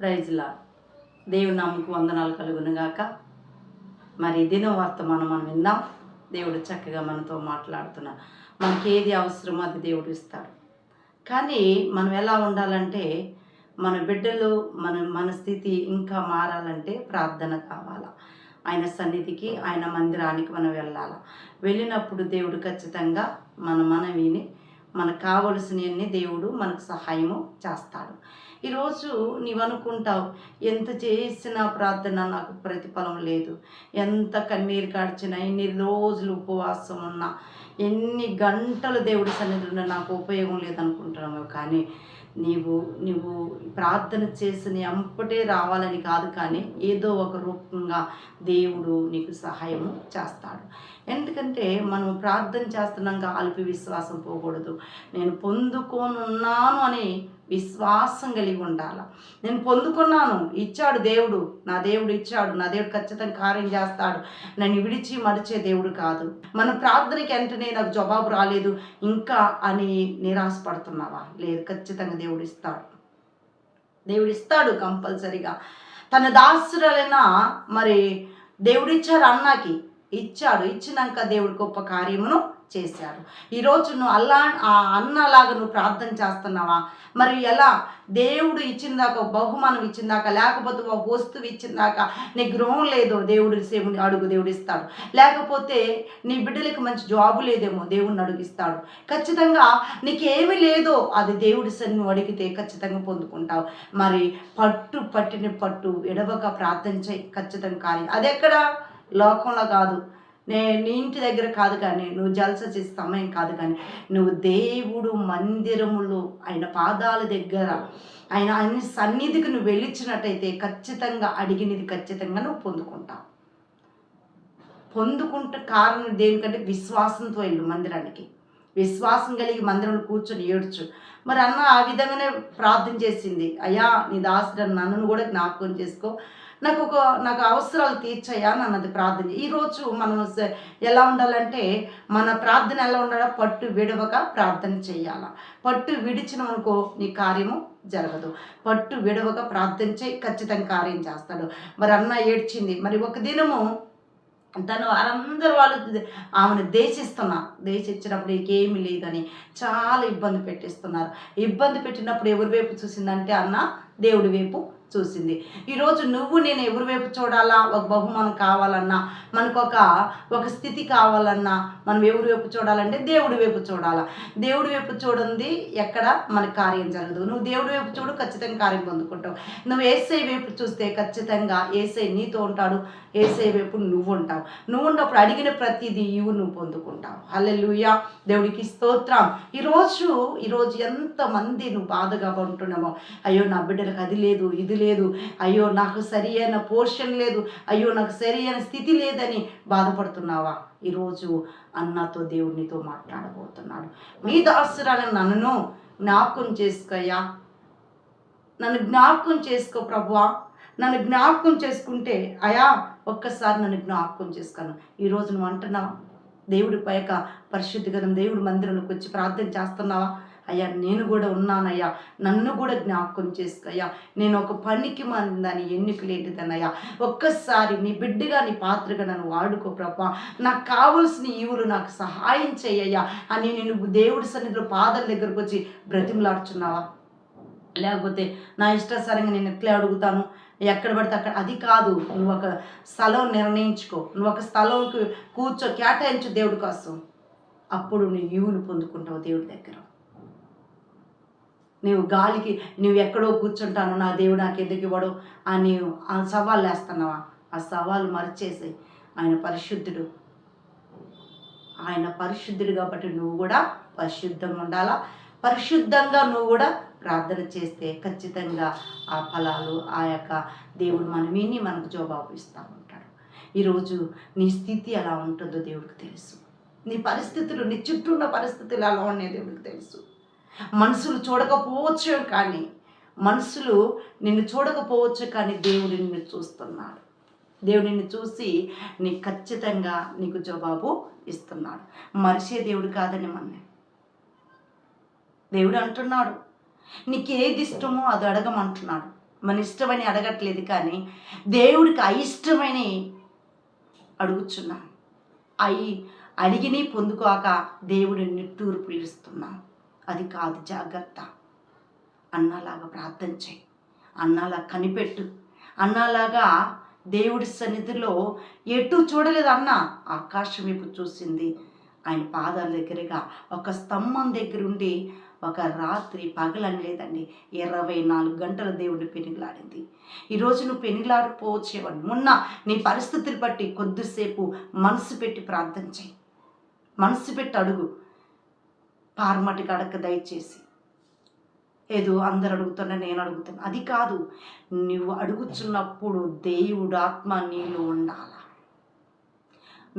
ప్రైజ్లా దేవుని నామకు వందనాలు కలుగునుగాక మరి దినం వర్తమానం మనం విందాం. దేవుడు చక్కగా మనతో మాట్లాడుతున్నా. మనకి ఏది అవసరమో అది దేవుడు ఇస్తాడు. కానీ మనం ఎలా ఉండాలంటే మన బిడ్డలు మన మన స్థితి ఇంకా మారాలంటే ప్రార్థన కావాలా. ఆయన సన్నిధికి ఆయన మందిరానికి మనం వెళ్ళాలి. వెళ్ళినప్పుడు దేవుడు ఖచ్చితంగా మన మనవిని మనకు కావలసినవన్నీ దేవుడు మనకు సహాయము చేస్తాడు. ఈరోజు నీవు అనుకుంటావు ఎంత చేసినా ప్రార్థన నాకు ప్రతిఫలం లేదు. ఎంత కన్నీరు కాడ్చినా ఎన్ని రోజులు ఉపవాసం ఉన్నా ఎన్ని గంటలు దేవుడి సన్నిధిలో నాకు ఉపయోగం లేదనుకుంటున్నావు. కానీ నీవు నువ్వు ప్రార్థన చేసిన అంపటే రావాలని కాదు కానీ ఏదో ఒక రూపంగా దేవుడు నీకు సహాయం చేస్తాడు. ఎందుకంటే మనం ప్రార్థన చేస్తున్నాక అల్పి విశ్వాసం పోకూడదు. నేను పొందుకోనున్నాను అని విశ్వాసం కలిగి ఉండాలి? నేను పొందుకున్నాను. ఇచ్చాడు దేవుడు. నా దేవుడు ఇచ్చాడు. నా దేవుడు ఖచ్చితంగా కార్యం చేస్తాడు. నన్ను విడిచి మరిచే దేవుడు కాదు. మన ప్రార్థనకి వెంటనే నాకు జవాబు రాలేదు. ఇంకా అని నిరాశపడుతున్నావా? లేదు ఖచ్చితంగా దేవుడు ఇస్తాడు. దేవుడు ఇస్తాడు కంపల్సరీగా. తన దాసురాలైన మరి దేవుడిచ్చారు అన్నకి. ఇచ్చాడు. ఇచ్చినాక దేవుడు గొప్ప కార్యమును చేశాడు ఈరోజు నువ్వు అల్లా ఆ అన్నలాగా నువ్వు ప్రార్థన చేస్తున్నావా? మరి ఎలా? దేవుడు ఇచ్చిందాక బహుమానం ఇచ్చిందాక లేకపోతే ఒక వస్తువు ఇచ్చిందాక నీ గృహం లేదో దేవుడు సేవుని అడుగు దేవుడు ఇస్తాడు. లేకపోతే నీ బిడ్డలకు మంచి జాబు లేదేమో దేవుడిని అడుగిస్తాడు. ఖచ్చితంగా నీకేమి లేదో అది దేవుడి సన్ని నువ్వు అడిగితే ఖచ్చితంగా పొందుకుంటావు. మరి పట్టు పట్టిన పట్టు ఎడవక ప్రార్థన చేయి ఖచ్చితంగా కానీ. అది ఎక్కడ? లోకంలో కాదు. నే నీ ఇంటి దగ్గర కాదు కానీ నువ్వు జలస చేసే సమయం కాదు కానీ నువ్వు దేవుడు మందిరములు ఆయన పాదాల దగ్గర ఆయన అన్ని సన్నిధికి నువ్వు వెళ్ళిచ్చినట్టయితే ఖచ్చితంగా అడిగినది ఖచ్చితంగా నువ్వు పొందుకుంటావు. పొందుకుంటే కారణం దేనికంటే విశ్వాసంతో వెళ్ళు మందిరానికి. విశ్వాసం కలిగి మందిరంలో కూర్చొని ఏడ్చు. మరి అన్న ఆ విధంగానే ప్రార్థన చేసింది. అయ్యా నీ దాసుడు నన్ను కూడా జ్ఞాపకం చేసుకో. నాకు ఒక నాకు అవసరాలు తీర్చయ్యా అని అన్నది ప్రార్థన. ఈరోజు మనం ఎలా ఉండాలంటే మన ప్రార్థన ఎలా ఉండాలో? పట్టు విడవక ప్రార్థన చేయాల. పట్టు విడిచిన అనుకో నీ కార్యము జరగదు. పట్టు విడవక ప్రార్థన చేయి ఖచ్చితంగా కార్యం చేస్తాడు. మరి అన్న ఏడ్చింది. మరి ఒక దినము తను వారందరూ వాళ్ళు ఆమెను దేశిస్తున్నా. దేశించినప్పుడు నీకేమీ లేదని చాలా ఇబ్బంది పెట్టిస్తున్నారు. ఇబ్బంది పెట్టినప్పుడు ఎవరి వైపు చూసిందంటే అన్న దేవుడి వైపు చూసింది. ఈరోజు నువ్వు నేను ఎవరి వైపు చూడాలా? ఒక బహుమానం కావాలన్నా మనకు ఒక ఒక స్థితి కావాలన్నా మనం ఎవరి వైపు చూడాలంటే దేవుడి వైపు చూడాలా. దేవుడి వైపు చూడండి ఎక్కడ? మన కార్యం జరగదు. నువ్వు దేవుడి వైపు చూడు ఖచ్చితంగా కార్యం పొందుకుంటావు. నువ్వు ఏసై వైపు చూస్తే ఖచ్చితంగా ఏసై నీతో ఉంటాడు. ఏసై వైపు నువ్వు ఉంటావు. నువ్వు ఉన్నప్పుడు అడిగిన ప్రతిదీ ఇవి నువ్వు పొందుకుంటావు. హల్లెలూయా. దేవుడికి స్తోత్రం. ఈరోజు ఈరోజు ఎంతమంది నువ్వు బాధగా ఉంటున్నామో అయ్యో నా బిడ్డలకు అది లేదు ఇది లేదు. అయ్యో నాకు సరి అయిన పోర్షన్ లేదు. అయ్యో నాకు సరి అయిన స్థితి లేదని బాధపడుతున్నావా? ఈరోజు అన్నతో దేవునితో మాట్లాడబోతున్నాడు. మీ దాసురాలను నన్ను జ్ఞాపకం చేసుకోయ్యా. నన్ను జ్ఞాపకం చేసుకో ప్రభువా. నన్ను జ్ఞాపకం చేసుకుంటే అయా ఒక్కసారి నన్ను జ్ఞాపకం చేసుకున్నాను ఈరోజు నువ్వు అంటున్నావా? దేవుడి పైక పరిశుద్ధి గదం దేవుడి మందిరంలోకి వచ్చి ప్రార్థన చేస్తున్నావా? అయ్యా నేను కూడా ఉన్నానయ్యా. నన్ను కూడా జ్ఞాపకం చేసుకోయ్యా. నేను ఒక పనికి మందని ఎన్నిక లేటిదనయ్యా ఒక్కసారి నీ బిడ్డగా నీ పాత్రగా నన్ను వాడుకో ప్రభా. నాకు కావలసిన ఈవులు నాకు సహాయం చేయయ్యా అని నేను దేవుడి సన్నిధిలో పాదల దగ్గరకు వచ్చి బ్రతిమలాడుచున్నావా? లేకపోతే నా ఇష్టాసారంగా నేను ఎట్లా అడుగుతాను? ఎక్కడ పడితే అక్కడ. అది కాదు నువ్వు ఒక స్థలం నిర్ణయించుకో. నువ్వు ఒక స్థలంకి కూర్చో కేటాయించు దేవుడి కోసం. అప్పుడు నువ్వు ఈవులు పొందుకుంటావు దేవుడి దగ్గర. నీవు గాలికి నువ్వు ఎక్కడో కూర్చుంటాను నా దేవుడు నాకు ఎందుకు ఇవ్వడు అని ఆ సవాలు వేస్తున్నావా? ఆ సవాలు మరిచేసి ఆయన పరిశుద్ధుడు. ఆయన పరిశుద్ధుడు కాబట్టి నువ్వు కూడా పరిశుద్ధంగా ఉండాలా? పరిశుద్ధంగా నువ్వు కూడా ప్రార్థన చేస్తే ఖచ్చితంగా ఆ ఫలాలు ఆ యొక్క దేవుడు మనం విని మనకు జవాబు ఇస్తూ ఉంటాడు. ఈరోజు నీ స్థితి ఎలా ఉంటుందో దేవుడికి తెలుసు. నీ పరిస్థితులు నీ చుట్టూ ఉన్న పరిస్థితులు ఎలా ఉన్నాయో దేవుడికి తెలుసు. మనసులు చూడకపోవచ్చు కానీ మనసులు నిన్ను చూడకపోవచ్చు కానీ దేవుడు నిన్ను చూస్తున్నాడు. దేవుడు నిన్ను చూసి నీ ఖచ్చితంగా నీకు జవాబు ఇస్తున్నాడు. మనిషే దేవుడు కాదని మన దేవుడు అంటున్నాడు నీకు ఏది ఇష్టమో అది అడగమంటున్నాడు. మన ఇష్టమని అడగట్లేదు కానీ దేవుడికి అయిష్టమని అడుగుచున్నాను అయి అడిగిని పొందుకోక దేవుడిని నిట్టూరు పిలుస్తున్నాను అది కాదు జాగ్రత్త. అన్నలాగా ప్రార్థన చేయి. అన్నలా కనిపెట్టు. అన్నలాగా దేవుడి సన్నిధిలో ఎటు చూడలేదు అన్న. ఆకాశం వైపు చూసింది. ఆయన పాదాల దగ్గరగా ఒక స్తంభం దగ్గర ఉండి ఒక రాత్రి పగలని లేదండి ఇరవై నాలుగు గంటల దేవుడు పెనుగులాడింది. ఈరోజు నువ్వు పెనుగులాడకపోవచ్చేవాడు మొన్న నీ పరిస్థితులు బట్టి కొద్దిసేపు మనసు పెట్టి ప్రార్థన చేయి. మనసు పెట్టి అడుగు. పార్మటికి అడగ దయచేసి. ఏదో అందరు అడుగుతున్నా నేను అడుగుతున్నా. అది కాదు నువ్వు అడుగుచున్నప్పుడు దేవుడు ఆత్మ నీలో ఉండాల?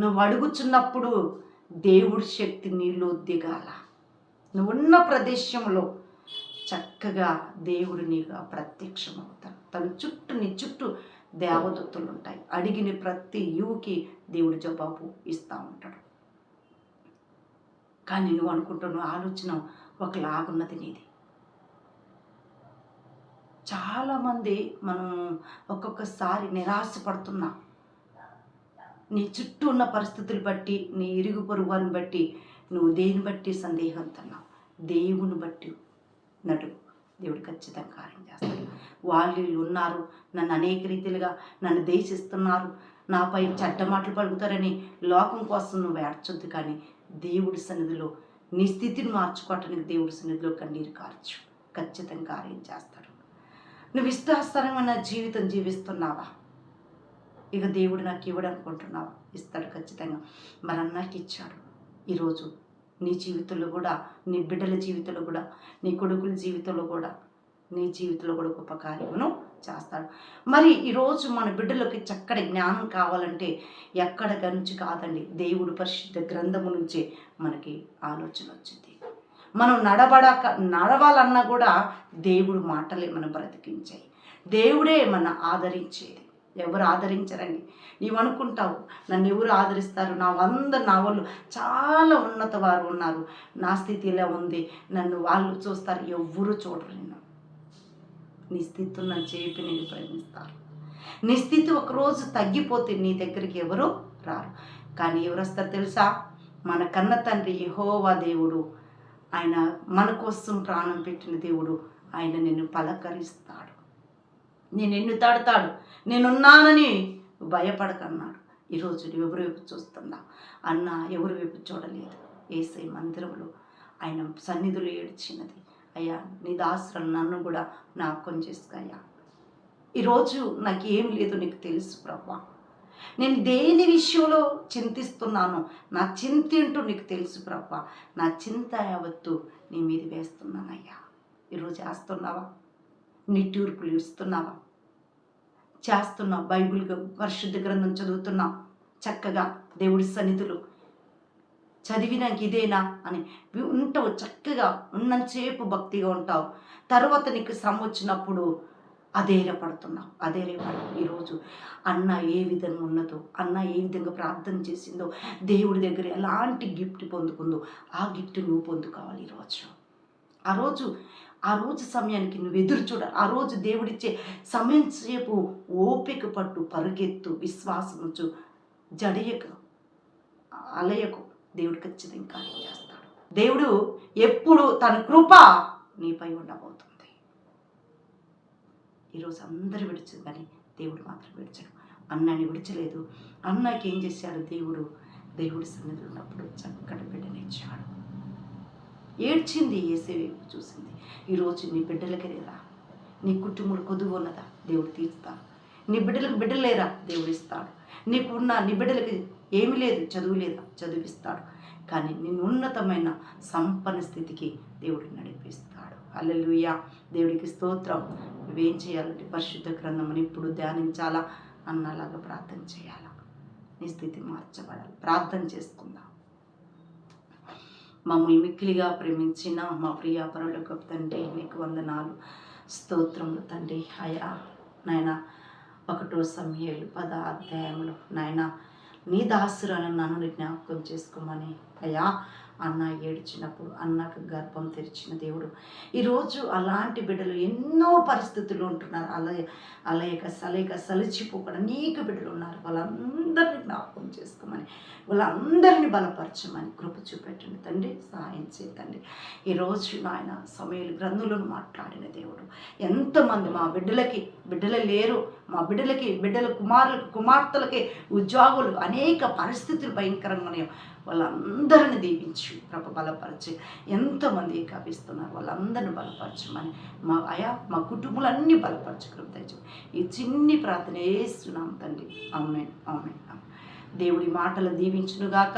నువ్వు అడుగుచున్నప్పుడు దేవుడి శక్తి నీలో దిగాల? నువ్వున్న ప్రదేశంలో చక్కగా దేవుడు నీకు ప్రత్యక్షమవుతాడు తన చుట్టూ నీ చుట్టూ దేవదత్తులు ఉంటాయి. అడిగిన ప్రతి యువకి దేవుడు జవాబు ఇస్తూ ఉంటాడు. కానీ నువ్వు అనుకుంటున్న ఆలోచన ఒకలాగున్నది నీది. చాలామంది మనం ఒక్కొక్కసారి నిరాశ పడుతున్నా నీ చుట్టూ ఉన్న పరిస్థితులు బట్టి నీ ఇరుగు పొరుగు వారిని బట్టి నువ్వు దేని బట్టి సందేహంతున్నావు దేవుని బట్టి నడు. దేవుడు ఖచ్చితంగా కార్యం చేస్తాడు. వాళ్ళు వీళ్ళు ఉన్నారు నన్ను అనేక రీతిలుగా నన్ను దేశిస్తున్నారు నాపై చెడ్డ మాటలు పలుకుతారని లోకం కోసం నువ్వు ఏడ్చొద్దు కానీ దేవుడి సన్నిధిలో నీ స్థితిని మార్చుకోవటానికి దేవుడి సన్నిధిలో కన్నీరు కార్చు. ఖచ్చితంగా కార్యం చేస్తాడు. నువ్వు ఇష్టాస్తరమైన జీవితం జీవిస్తున్నావా? ఇక దేవుడు నాకు ఇవ్వడనుకుంటున్నావా? ఇస్తాడు ఖచ్చితంగా. మరి అన్నకి ఇచ్చాడు. ఈరోజు నీ జీవితంలో కూడా నీ బిడ్డల జీవితంలో కూడా నీ కొడుకుల జీవితంలో కూడా నీ జీవితంలో కూడా గొప్ప కార్యమును చేస్తాడు మరి ఈరోజు మన బిడ్డలకి చక్కటి జ్ఞానం కావాలంటే ఎక్కడ నుంచి కాదండి దేవుడు పరిశుద్ధ గ్రంథము నుంచే మనకి ఆలోచన వచ్చింది. మనం నడబడక నడవాలన్నా కూడా దేవుడు మాటలే మనం బ్రతికించాయి దేవుడే మన ఆదరించేది. ఎవరు ఆదరించరండి? నీవు అనుకుంటావు నన్ను ఎవరు ఆదరిస్తారు? నా వంద నా వాళ్ళు చాలా ఉన్నత వారు ఉన్నారు. నా స్థితి ఇలా ఉంది. నన్ను వాళ్ళు చూస్తారు ఎవ్వరు చూడరు నిన్ను. నీ స్థితి నా చేపి నేను ప్రేమిస్తారు నీ స్థితి ఒకరోజు తగ్గిపోతే నీ దగ్గరికి ఎవరు రారు. కానీ ఎవరు వస్తారు తెలుసా? మన కన్న తండ్రి యహోవా దేవుడు. ఆయన మన కోసం ప్రాణం పెట్టిన దేవుడు. ఆయన నిన్ను పలకరిస్తాడు. నేను ఎన్ను తాడుతాడు. నేనున్నానని భయపడకన్నాడు. ఈరోజు ఎవరు ఎవరి వైపు చూస్తున్నా? అన్న ఎవరి వైపు చూడలేదు. ఏసై మందిరంలో ఆయన సన్నిధులు ఏడ్చినది. అయ్యా నీ దాసులను నన్ను కూడా జ్ఞాపకం చేసుకయ్యా ఈరోజు నాకు ఏం లేదు నీకు తెలుసు ప్రభా. నేను దేని విషయంలో చింతిస్తున్నాను నా చింత ఏంటో నీకు తెలుసు ప్రభా. నా చింత యావత్తు నీ మీద వేస్తున్నానయ్యా ఈరోజు చేస్తున్నావా? నిట్టూర్పులు ఇస్తున్నావా? చేస్తున్నావు బైబిల్ పరిశుద్ధ గ్రంథం చదువుతున్నావు. చక్కగా దేవుడి సన్నిధులు చదివినాక ఇదేనా అని ఉంటావు చక్కగా ఉన్నంతసేపు భక్తిగా ఉంటావు. తర్వాత నీకు శ్రమ వచ్చినప్పుడు అధైర్యపడుతున్నావు అధైర్యపడు ఈరోజు అన్న ఏ విధంగా ఉన్నదో అన్న ఏ విధంగా ప్రార్థన చేసిందో దేవుడి దగ్గర ఎలాంటి గిఫ్ట్ పొందుకుందో ఆ గిఫ్ట్ నువ్వు పొందుకోవాలి ఈరోజు ఆ రోజు ఆ రోజు సమయానికి నువ్వు ఎదురు చూడ ఆ రోజు దేవుడిచ్చే సమయం సేపు ఓపిక పట్టు పరుగెత్తు విశ్వాసం జడయక అలయకు దేవుడు ఖచ్చితంగా కార్యం చేస్తాడు. దేవుడు ఎప్పుడు తన కృప నీపై ఉండబోతుంది. ఈరోజు అందరు విడిచు కానీ దేవుడు మాత్రం విడిచాడు. అన్నని విడిచలేదు. అన్నకి ఏం చేశాడు? దేవుడు దేవుడి సన్నిధిలో ఉన్నప్పుడు చక్కటి బిడ్డనిచ్చాడు ఏడ్చింది ఏసే చూసింది. ఈరోజు నీ బిడ్డలకి లేదా నీ కుటుంబంలో కొద్దుగా ఉన్నదా దేవుడు తీరుస్తాడు నీ బిడ్డలకు బిడ్డలు లేరా? దేవుడు ఇస్తాడు. నీకున్న నీ బిడ్డలకి ఏమీ లేదు చదువు లేదా చదివిస్తాడు. కానీ నేను ఉన్నతమైన సంపన్న స్థితికి దేవుడు నడిపిస్తాడు. అల్లెలుయ్య దేవుడికి స్తోత్రం. నువ్వేం చేయాలంటే పరిశుద్ధ గ్రంథమని ఇప్పుడు ధ్యానించాలా? అన్నలాగా ప్రార్థన చేయాలా? నీ స్థితి మార్చబడాలి. ప్రార్థన చేసుకుందాం. మమ్మల్ని మిక్కిలిగా ప్రేమించిన మా ప్రియ పరులకు తండ్రి నీకు వందనాలు. స్తోత్రములు తండ్రి. అయా నాయనా ఒకటో సమయాలు పద అధ్యాయములు నాయన నీ దాసురాలను నన్ను జ్ఞాపకం చేసుకోమని. అయ్యా అన్న ఏడ్చినప్పుడు అన్నకు గర్భం తెరిచిన దేవుడు. ఈరోజు అలాంటి బిడ్డలు ఎన్నో పరిస్థితులు ఉంటున్నారు. అలా అలయక సలేక సలిచిపోకుండా నీకు బిడ్డలు ఉన్నారు. వాళ్ళందరినీ జ్ఞాపకం చేసుకోమని వాళ్ళందరినీ బలపరచమని కృప చూపెట్టండి తండ్రి సహాయం చేయండి ఈరోజు నాయన సమయాలు గ్రంథులను మాట్లాడిన దేవుడు. ఎంతమంది మా బిడ్డలకి బిడ్డలు లేరు. మా బిడ్డలకి బిడ్డల కుమారులకు కుమార్తెలకి ఉద్యోగులు అనేక పరిస్థితులు భయంకరంగా ఉన్నాయి వాళ్ళందరిని దీవించి ప్రభ బలపరిచి. ఎంతమంది కవిస్తున్నారు వాళ్ళందరిని బలపరచమని మా అయా మా కుటుంబాలన్నీ బలపరచు కృప ఈ చిన్ని ప్రార్థన వేస్తున్నాం తండ్రి. అమ్మే అమ్మే దేవుడి మాటలు దీవించునుగాక.